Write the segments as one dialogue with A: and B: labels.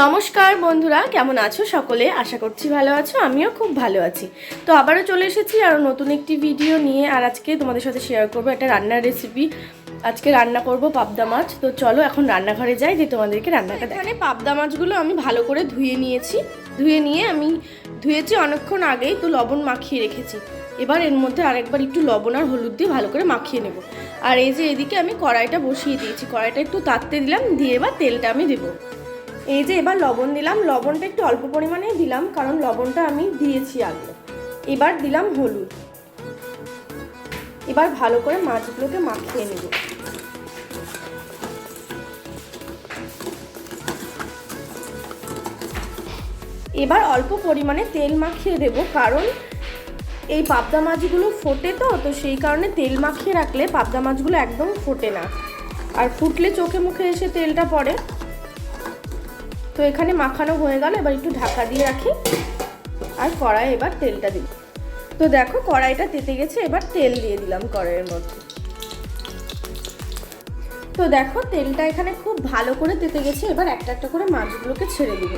A: নমস্কার বন্ধুরা, কেমন আছো সকলে? আশা করছি ভালো আছো, আমিও খুব ভালো আছি। তো আবারও চলে এসেছি আরও নতুন একটি ভিডিও নিয়ে, আর আজকে তোমাদের সাথে শেয়ার করব একটা রান্নার রেসিপি আজকে রান্না করব পাবদা মাছ। তো চলো এখন রান্নাঘরে যাই, যে তোমাদেরকে রান্নাটা এখানে পাবদা মাছগুলো আমি ভালো করে ধুয়ে নিয়েছি। ধুয়ে নিয়ে আমি ধুয়েছি অনেকক্ষণ আগেই, তো লবণ মাখিয়ে রেখেছি। এবার এর মধ্যে আরেকবার একটু লবণ আর হলুদ দিয়ে ভালো করে মাখিয়ে নেব। আর এই যে এদিকে আমি কড়াইটা বসিয়ে দিয়েছি। কড়াইটা একটু তাততে দিলাম, দিয়ে এবার তেলটা আমি দেবো। এই যে এবার লবণ দিলাম, লবণটা একটু অল্প পরিমাণে দিলাম, কারণ লবণটা আমি দিয়েছি আগে। এবার দিলাম হলুদ। এবার ভালো করে মাছগুলোকে মাখিয়ে নেব। এবার অল্প পরিমাণে তেল মাখিয়ে দেব, কারণ এই পাবদা মাছগুলো ফোটে তো তো সেই কারণে তেল মাখিয়ে রাখলে পাবদা মাছগুলো একদম ফোটে না। আর ফুটলে চোখে মুখে এসে তেলটা পড়ে। তো এখানে মাখানো হয়ে গেল, এবার একটু ঢাকা দিয়ে রাখি। আর কড়াই এবার তেলটা দিই। তো দেখো, কড়াইটা তেতে গেছে, এবার তেল দিয়ে দিলাম কড়াইয়ের মধ্যে। তো দেখো, তেলটা এখানে খুব ভালো করে তেতে গেছে, এবার একটা একটা করে মাছগুলোকে ছেড়ে দিব।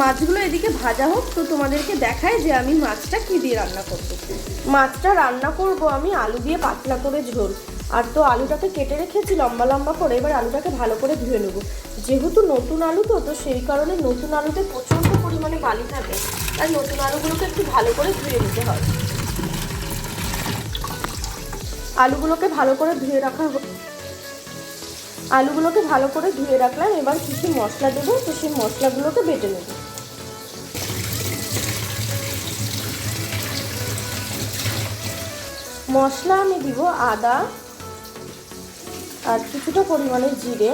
A: মাছগুলো এদিকে ভাজা হোক, তো তোমাদেরকে দেখায় যে আমি মাছটা কী দিয়ে রান্না করব। মাছটা রান্না করব আমি আলু দিয়ে পাতলা করে ঝোল। আর তো আলুটাকে কেটে রেখেছি লম্বা লম্বা করে, এবার আলুটাকে ভালো করে ধুয়ে নেব। যেহেতু নতুন আলু তো তো সেই কারণে নতুন আলুতে প্রচণ্ড পরিমাণে বালি থাকে। আর নতুন আলুগুলোকে একটু ভালো করে ধুয়ে নিতে হয়। আলুগুলোকে ভালো করে ধুয়ে রাখা আলুগুলোকে ভালো করে ধুয়ে রাখলাম। এবার কিছু মশলা দেবো, তো সেই মশলাগুলোকে বেটে নেব। মশলা আমি দিব আদা আর কিছুটা পরিমাণে জিরে।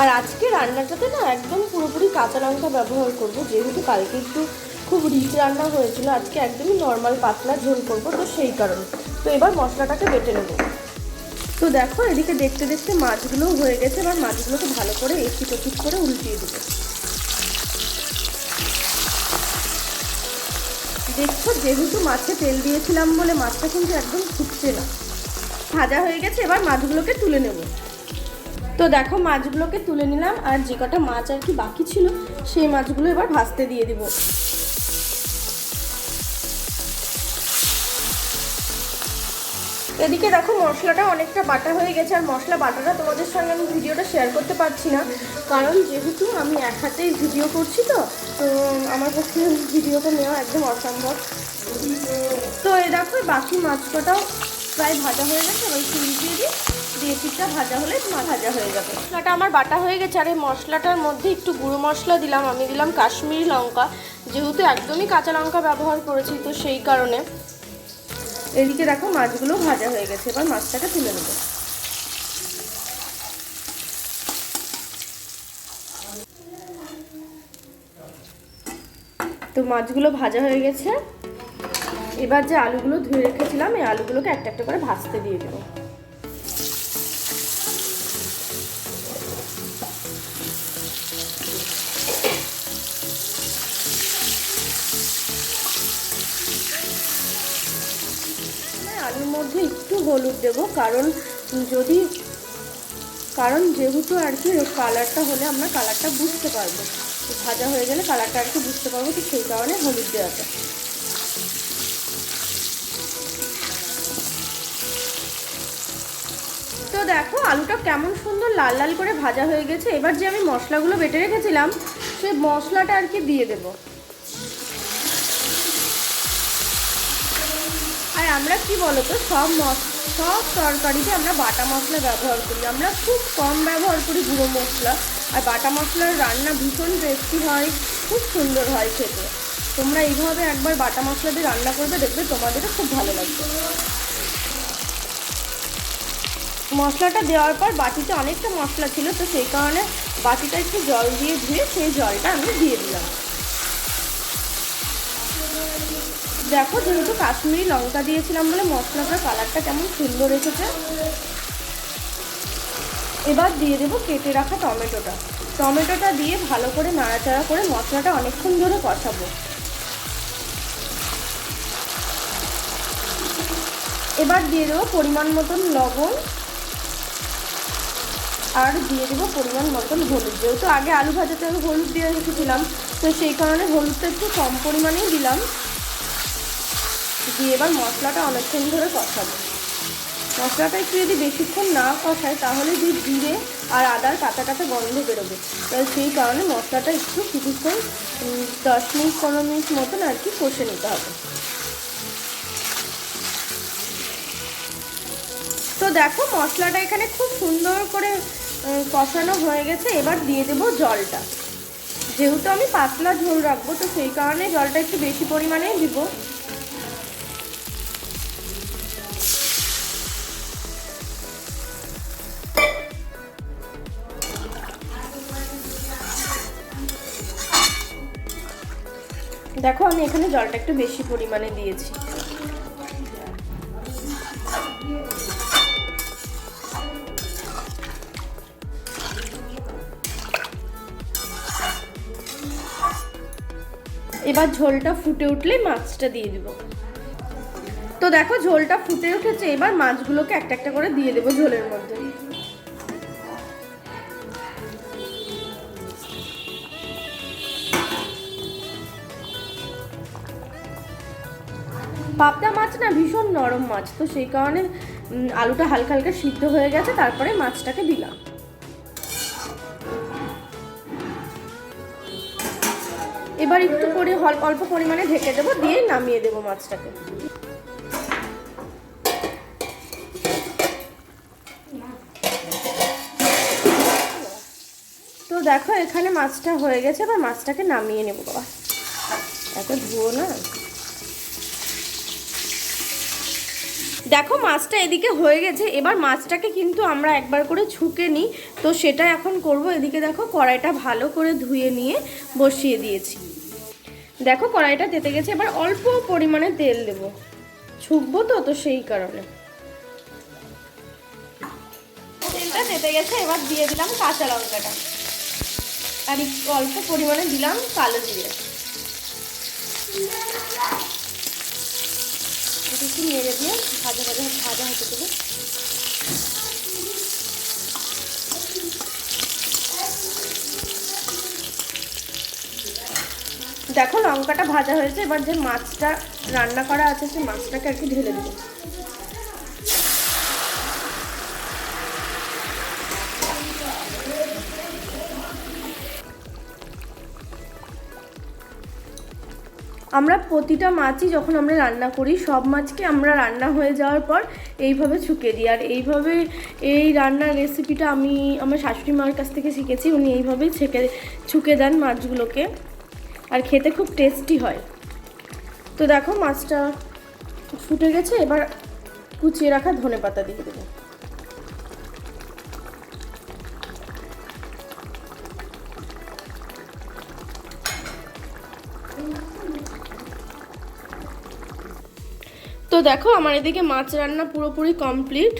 A: আর আজকে রান্নাটাতে না একদম পুরোপুরি কাঁচা লঙ্কা ব্যবহার করব, যেহেতু কালকে একটু খুব রিচ রান্না হয়েছিল, আজকে একদমই নর্মাল পাতলা ঝোল করব, তো সেই কারণে। তো এবার মশলাটাকে বেটে নেব। তো দেখো, এদিকে দেখতে দেখতে মাছগুলো হয়ে গেছে, এবার মাছগুলোকে ভালো করে এসি টপিট করে উল্টিয়ে দেবো। দেখছ, যেহেতু মাছে তেল দিয়েছিলাম বলে মাছটা কিন্তু একদম ফুটছে না। ভাজা হয়ে গেছে, এবার মাছগুলোকে তুলে নেব। তো দেখো, মাছগুলোকে তুলে নিলাম, আর যে কটা মাছ আর কি বাকি ছিল, সেই মাছগুলো এবার ভাজতে দিয়ে দিব। এদিকে দেখো মশলাটা অনেকটা বাটা হয়ে গেছে, আর মশলা বাটাটা তোমাদের সঙ্গে আমি ভিডিওটা শেয়ার করতে পারছি না। কারণ যেহেতু আমি এক হাতেই ভিডিও করছি তো তো আমার পক্ষে ভিডিওটা নেওয়া একদম অসম্ভব। তো এই দেখো, বাকি মাছ কটাও প্রায় ভাজা হয়ে গেছে, এবার একটু দিয়ে দিই। দিয়ে পিঠটা ভাজা হলে ভাজা হয়ে যাবে। মশলাটা আমার বাটা হয়ে গেছে, আর এই মশলাটার মধ্যে একটু গুঁড়ো মশলা দিলাম। আমি দিলাম কাশ্মীরি লঙ্কা, যেহেতু একদমই কাঁচা লঙ্কা ব্যবহার করেছি তো সেই কারণে। এদিকে দেখো মাছগুলো ভাজা হয়ে গেছে, এবার মাছটাকে তুলে নেব। তো মাছগুলো ভাজা হয়ে গেছে। এবার যে আলুগুলো ধুয়ে রেখেছিলাম, এই আলুগুলোকে একটা একটা করে ভাজতে দিয়ে দেবো। হলুদ দেবো, কারণ যদি, কারণ যেহেতু আর কি কালারটা হলে আমরা কালারটা বুঝতে পারব। ভাজা হয়ে গেলে কালারটা আর কি বুঝতে পারব, তো সেই কারণে হলুদ দেওয়াটা তো দেখো, আলুটা কেমন সুন্দর লাল লাল করে ভাজা হয়ে গেছে। এবার যে আমি মশলাগুলো বেটে রেখেছিলাম, সেই মশলাটা আর কি দিয়ে দেবো। আর আমরা কি বলতো, সব মশ সব তরকারিতে আমরা বাটা মশলা ব্যবহার করি। আমরা খুব কম ব্যবহার করি গুঁড়ো মশলা। আর বাটা মশলার রান্না ভীষণ টেস্টি হয়, খুব সুন্দর হয় খেতে। তোমরা এইভাবে একবার বাটা মশলা দিয়ে রান্না করবে, দেখবে তোমাদেরও খুব ভালো লাগবে। মশলাটা দেওয়ার পর বাটিতে অনেকটা মশলা ছিল, তো সেই কারণে বাটিটা একটু জল দিয়ে ধুয়ে সেই জলটা আমি দিয়ে দিলাম। দেখো, যেহেতু কাশ্মীরি লঙ্কা দিয়েছিলাম বলে মশলাটার কালারটা কেমন সুন্দর এসেছে। এবার দিয়ে দেবো কেটে রাখা টমেটোটা। টমেটোটা দিয়ে ভালো করে নাড়াচাড়া করে মশলাটা অনেকক্ষণ ধরে কষাবো। এবার দিয়ে দেবো পরিমাণ মতন লবণ। আর দিয়ে দেবো পরিমাণ মতন হলুদ। যেহেতু আগে আলু ভাজাতে আমি হলুদ দিয়ে রেখেছিলাম তো সেই কারণে হলুদটা একটু কম পরিমাণেই দিলাম। দিয়ে এবার মশলাটা অনেকক্ষণ ধরে কষাবো। মশলাটা একটু যদি বেশিক্ষণ না কষায় তাহলে যে জিরে আর আদার কাঁচা কাঁচা গন্ধ বেরোবে। তো সেই কারণে মশলাটা একটু কিছুক্ষণ দশ মিনিট, পনেরো মিনিট মতন আর কি কষে নিতে হবে। তো দেখো মশলাটা এখানে খুব সুন্দর করে কষানো হয়ে গেছে। এবার দিয়ে দেবো জলটা। যেহেতু আমি পাতলা ঝোল রাখব, তো সেই কারণে জলটা একটু বেশি পরিমাণেই দিব। দেখো, আমি এখানে জলটা একটু বেশি পরিমাণে দিয়েছি। এবার ঝোলটা ফুটে উঠলে মাছটা দিয়ে দিব। তো দেখো, ঝোলটা ফুটে উঠেছে, এবার মাছগুলোকে একটা একটা করে দিয়ে দেবো ঝোলের মধ্যে। পাবদা মাছ না ভীষণ নরম মাছ, তো সেই কারণে আলুটা হালকা হালকা সিদ্ধ হয়ে গেছে, তারপরে মাছটাকে দিলাম। এবার একটু করে অল্প পরিমাণে ঢেকে দেবো, দিয়ে নামিয়ে দেবো মাছটাকে। তো দেখো, এখানে মাছটা হয়ে গেছে, এবার মাছটাকে নামিয়ে নেব, বাবা। এত ধুয়ো না? দেখো, মাছটা এদিকে হয়ে গেছে। এবার মাছটাকে কিন্তু আমরা একবার করে ছুঁকে নিই। তো সেটা এখন করব। এদিকে দেখো, কড়াইটা ভালো করে ধুয়ে নিয়ে বসিয়ে দিয়েছি। দেখো, কড়াইটা তেতে গেছে। এবার অল্প পরিমাণে তেল দেব। ছুকবো তো তো সেই কারণে। তেলটা তেতে গেছে। এবার দিয়ে দিলাম কাঁচা লঙ্কাটা। আর অল্প পরিমাণে দিলাম কালো জিরে। এটা একটু নেড়ে দিয়ে ভাজা ভাজা ভাজা হতে দেবো দেখো লঙ্কাটা ভাজা হয়েছে, এবার যে মাছটা রান্না করা আছে, সেই মাছটাকে আর কি ঢেলে দেবো। আমরা প্রতিটা মাছই যখন আমরা রান্না করি, সব মাছকে আমরা রান্না হয়ে যাওয়ার পর এইভাবে ছুকে দিই। আর এইভাবে এই রান্নার রেসিপিটা আমি আমার শাশুড়ি মার কাছ থেকে শিখেছি, উনি এইভাবেই ছেঁকে, ছুকে দেন মাছগুলোকে। আর খেতে খুব টেস্টি হয়। তো দেখো মাছটা ফুটে গেছে, এবার কুচিয়ে রাখা ধনে পাতা দিয়ে দেবো। তো দেখো, আমার এদিকে মাছ রান্না পুরোপুরি কমপ্লিট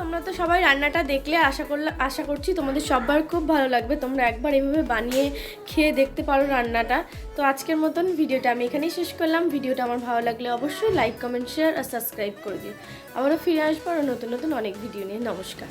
A: তোমরা তো সবাই রান্নাটা দেখলে, আশা করলে আশা করছি তোমাদের সবার খুব ভালো লাগবে। তোমরা একবার এভাবে বানিয়ে খেয়ে দেখতে পারো রান্নাটা। তো আজকের মতন ভিডিওটা আমি এখানেই শেষ করলাম। ভিডিওটা আমার ভালো লাগলে অবশ্যই লাইক কমেন্ট শেয়ার আর সাবস্ক্রাইব করে দিও। আবারও ফিরে আসব আরও নতুন নতুন অনেক ভিডিও নিয়ে। নমস্কার।